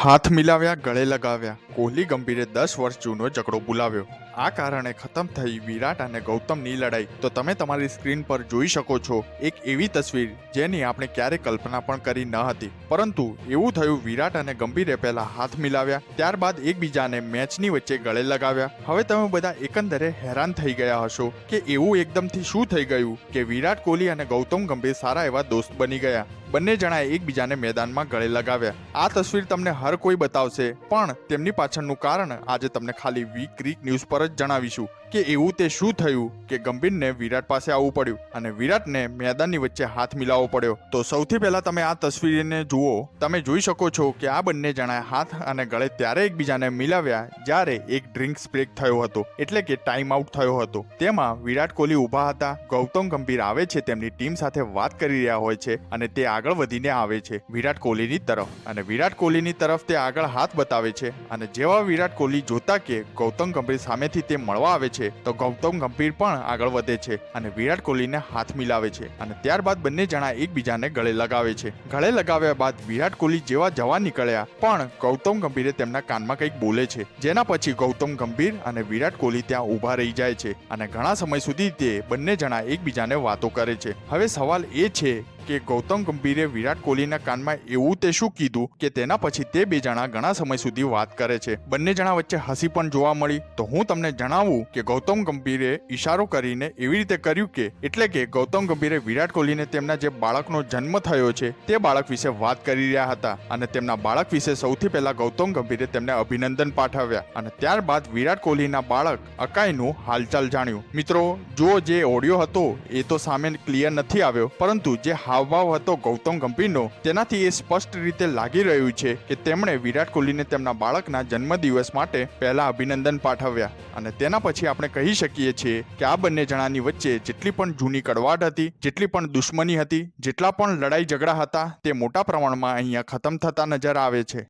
હાથ મિલાવ્યા, ગળે લગાવ્યા. કોહલી ગંભીરે દસ વર્ષ જૂનો ઝઘડો બોલાવ્યો આ કારણે ખતમ થઈ વિરાટ અને ગૌતમની લડાઈ. તો તમે તમારી સ્ક્રીન પર જોઈ શકો છો એક એવી તસવીર જેની આપણે ક્યારેય કલ્પના પણ કરી ન હતી. પરંતુ એવું થયું વિરાટ અને ગંભીરે પહેલા હાથ મિલાવ્યા, ત્યારબાદ એકબીજાને મેચની વચ્ચે ગળે લગાવ્યા. હવે તમે બધા એકંદરે હેરાન થઈ ગયા હશો કે એવું એકદમથી શું થઈ ગયું કે વિરાટ કોહલી અને ગૌતમ ગંભીર સારા એવા દોસ્ત બની ગયા. બંને જણાએ એકબીજાને મેદાનમાં ગળે લગાવ્યા. આ તસવીર તમને હર કોઈ બતાવશે, પણ તેમની પાછળનું કારણ આજે તમને ખાલી વી ક્રિક ન્યૂઝ પર જ જણાવીશું કે એવું તે શું થયું કે ગંભીરને વિરાટ પાસે આવવું પડ્યું અને વિરાટને મેદાનની વચ્ચે હાથ મિલાવવો પડ્યો. તો સૌથી પહેલા તમે આ તસવીરને જુઓ. તમે જોઈ શકો છો કે આ બંને જણાએ હાથ અને ગળે ત્યારે એકબીજાને મિલાવ્યા જ્યારે એક ડ્રિંક્સ બ્રેક થયો હતો, એટલે કે ટાઈમ આઉટ થયો હતો. તેમાં વિરાટ કોહલી ઊભા હતા. ગૌતમ ગંભીર આવે છે, તેમની ટીમ સાથે વાત કરી રહ્યા હોય છે અને તે આગળ વધીને આવે છે. વિરાટ કોહલીની તરફ. અને વિરાટ કોહલીની તરફ તે આગળ હાથ બતાવે છે. અને જેવા વિરાટ કોહલી જોતા કે ગૌતમ ગંભીર સામેથી તે મળવા આવે છે, તો ગૌતમ ગંભીર પણ આગળ વધે છે અને વિરાટ કોહલીને હાથ મિલાવે છે. અને ત્યારબાદ બંને જણા એકબીજાને ગળે લગાવે છે. ગળે લગાવ્યા બાદ વિરાટ કોહલી જેવા જવા નીકળ્યા, પણ ગૌતમ ગંભીરે તેમના કાનમાં કંઈક બોલે છે. જેના પછી ગૌતમ ગંભીર અને વિરાટ કોહલી ત્યાં ઊભા રહી જાય છે. અને ઘણા સમય સુધી તે બંને જણા એકબીજાને વાતો કરે છે. હવે સવાલ એ છે કે ગૌતમ ગંભીરે વિરાટ કોહલીના કાનમાં એવું તે શું કીધું કે તેના પછી તે બે જણા ઘણા સમય સુધી વાત કરે છે. બંને જણા વચ્ચે હસી પણ જોવા મળી. તો હું તમને જણાવું કે ગૌતમ ગંભીરે ઈશારો કરીને એવી રીતે કર્યું કે એટલે કે ગૌતમ ગંભીરે વિરાટ કોહલીને તેમના જે બાળકનો જન્મ થયો છે તે બાળક વિશે વાત કરી રહ્યા હતા અને તેમના બાળક વિશે સૌથી પહેલા ગૌતમ ગંભીરે તેમને અભિનંદન પાઠવ્યા અને ત્યારબાદ વિરાટ કોહલીના બાળક અકાઈનું હાલચાલ જાણ્યું. મિત્રો, જો જે ઓડિયો હતો એ તો સામે ક્લિયર નથી આવ્યો, પરંતુ જે હાવભાવ હતો ગૌતમ ગંભીરનો. તેનાથી એ સ્પષ્ટ રીતે લાગી રહ્યું છે કે તેમણે વિરાટ કોહલીને તેમના બાળકના જન્મદિવસ માટે પહેલા અભિનંદન પાઠવ્યા. અને તેના પછી આપણે કહી શકીએ છીએ કે આ બંને જણાની વચ્ચે જેટલી પણ જૂની કડવાટ હતી, જેટલી પણ દુશ્મની હતી, જેટલા પણ લડાઈ ઝઘડા હતા, તે મોટા પ્રમાણમાં અહીંયા ખતમ થતા નજર આવે છે.